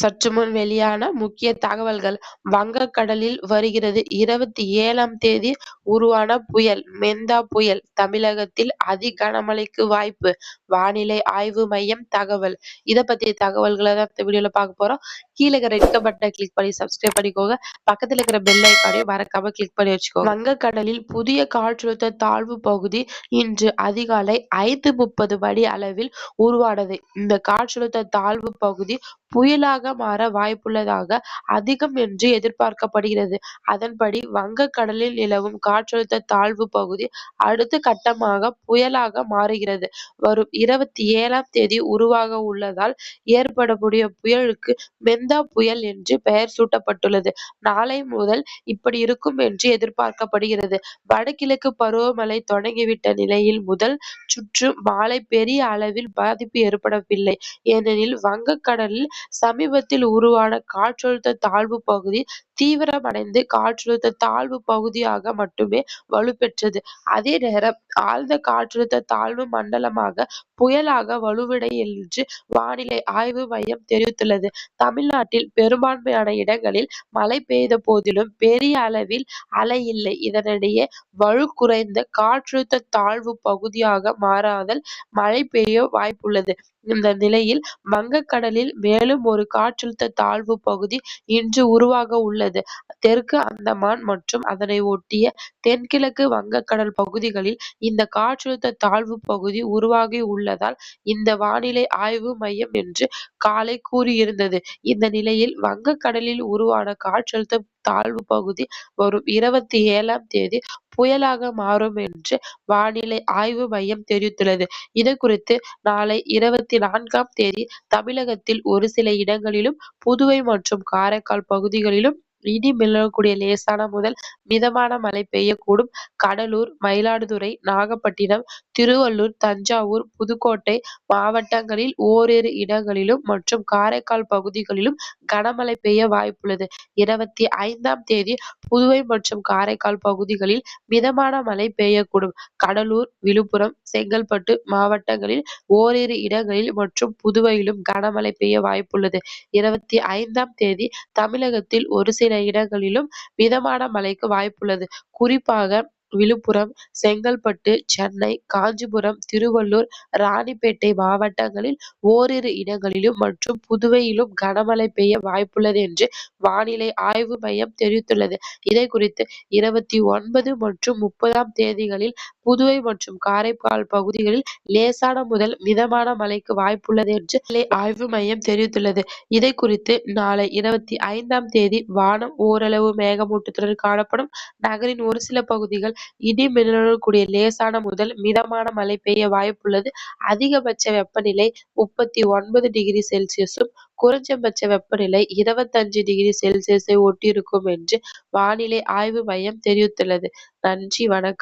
சற்று முன் வெளியான முக்கிய தகவல்கள் வங்கக்கடலில் வருகிறது. இருபத்தி ஏழாம் தேதி உருவான புயல் மெந்தா புயல் தமிழகத்தில் அதி கனமழைக்கு வாய்ப்பு. வானிலை ஆய்வு மையம் தகவல். இதை பத்தி தகவல்களை தான் இந்த வீடியோல பார்க்க போறோம். கீழே ரெட் பட்டனை கிளிக் பண்ணி சப்ஸ்கிரைப் பண்ணிக்கோங்க. பக்கத்துல இருக்கிற பெல் ஐக்கானையும் மறக்காம கிளிக் பண்ணி வச்சுக்கோங்க. வங்கக்கடலில் புதிய காற்றழுத்த தாழ்வு பகுதி இன்று அதிகாலை ஐந்து முப்பது மணி அளவில் உருவானது. இந்த காற்றழுத்த தாழ்வு பகுதி புயலாக மாற வாய்ப்புள்ளதாக அதிகம் என்று எதிர்பார்க்கப்படுகிறது. அதன்படி வங்கக்கடலில் நிலவும் காற்றழுத்த தாழ்வு பகுதி அடுத்த கட்டமாக புயலாக மாறுகிறது. வரும் இருபத்தி ஏழாம் தேதி உருவாக உள்ளதால் ஏற்படக்கூடிய புயலுக்கு மெந்தா புயல் என்று பெயர் சூட்டப்பட்டுள்ளது. நாளை முதல் இப்படி இருக்கும் என்று எதிர்பார்க்கப்படுகிறது. வடகிழக்கு பருவமழை தொடங்கிவிட்ட நிலையில் முதல் சுற்று மாலை பெரிய அளவில் பாதிப்பு ஏற்படவில்லை. ஏனெனில் வங்கக்கடலில் சமீபத்தில் உருவான காற்றழுத்த தாழ்வு பகுதி தீவிரமடைந்து காற்றழுத்த தாழ்வு பகுதியாக மட்டுமே வலுப்பெற்றது. அதே நேரம் ஆழ்ந்த காற்றழுத்த தாழ்வு மண்டலமாக புயலாக வலுவிடையென்று வானிலை ஆய்வு மையம் தெரிவித்துள்ளது. தமிழ்நாட்டில் பெரும்பான்மையான இடங்களில் மழை பெய்த போதிலும் பெரிய அளவில் அலை இல்லை. இதனிடையே வலு குறைந்த காற்றழுத்த தாழ்வு பகுதியாக மாறாதல் மழை பெய்ய வாய்ப்புள்ளது. இந்த நிலையில் வங்கக்கடலில் மேலும் ஒரு காற்றழுத்த தாழ்வு பகுதி இன்று உருவாக உள்ளது. தெற்கு அந்தமான் மற்றும் அதனை ஒட்டிய தென்கிழக்கு வங்கக்கடல் பகுதிகளில் இந்த காற்றழுத்த தாழ்வு பகுதி உருவாகி உள்ளதால் இந்த வானிலை ஆய்வு மையம் இன்று காலை கூறியிருந்தது. இந்த நிலையில் வங்கக்கடலில் உருவான காற்றழுத்த தாழ்வு பகுதி வரும். இருபத்தி ஏழாம் தேதி புயலாக மாறும் என்று வானிலை ஆய்வு மையம் தெரிவித்துள்ளது. இது குறித்து நாளை இருபத்தி நான்காம் தேதி தமிழகத்தில் ஒரு சில இடங்களிலும் புதுவை மற்றும் காரைக்கால் பகுதிகளிலும் இடி மின்னக்கூடிய லேசான முதல் மிதமான மழை பெய்யக்கூடும். கடலூர் மயிலாடுதுறை நாகப்பட்டினம் திருவள்ளூர் தஞ்சாவூர் புதுக்கோட்டை மாவட்டங்களில் ஓரிரு இடங்களிலும் மற்றும் காரைக்கால் பகுதிகளிலும் கனமழை பெய்ய வாய்ப்புள்ளது. இருபத்தி ஐந்தாம் தேதி புதுவை மற்றும் காரைக்கால் பகுதிகளில் மிதமான மழை பெய்யக்கூடும். கடலூர் விழுப்புரம் செங்கல்பட்டு மாவட்டங்களில் ஓரிரு இடங்களில் மற்றும் புதுவையிலும் கனமழை பெய்ய வாய்ப்புள்ளது. இருபத்தி ஐந்தாம் தேதி தமிழகத்தில் ஒரு சில இடங்களிலும் மிதமான மழைக்கு வாய்ப்புள்ளது. குறிப்பாக விழுப்புரம் செங்கல்பட்டு சென்னை காஞ்சிபுரம் திருவள்ளூர் ராணிப்பேட்டை மாவட்டங்களில் ஓரிரு இடங்களிலும் மற்றும் புதுவையிலும் கனமழை பெய்ய வாய்ப்புள்ளது என்று வானிலை ஆய்வு மையம் தெரிவித்துள்ளது. இதை குறித்து இருபத்தி ஒன்பது மற்றும் முப்பதாம் தேதிகளில் புதுவை மற்றும் காரைக்கால் பகுதிகளில் லேசான முதல் மிதமான மழைக்கு வாய்ப்புள்ளது என்று வானிலை ஆய்வு மையம் தெரிவித்துள்ளது. இதை குறித்து நாளை இருபத்தி ஐந்தாம் தேதி வானம் ஓரளவு மேகமூட்டத்துடன் காணப்படும். நகரின் ஒரு சில பகுதிகள் இடி மின்னலுடன் கூடிய லேசான முதல் மிதமான மழை பெய்ய வாய்ப்புள்ளது. அதிகபட்ச வெப்பநிலை முப்பத்தி ஒன்பது டிகிரி செல்சியஸும் குறைஞ்சபட்ச வெப்பநிலை இருபத்தஞ்சு டிகிரி செல்சியஸை ஒட்டியிருக்கும் என்று வானிலை ஆய்வு மையம் தெரிவித்துள்ளது. நன்றி வணக்கம்.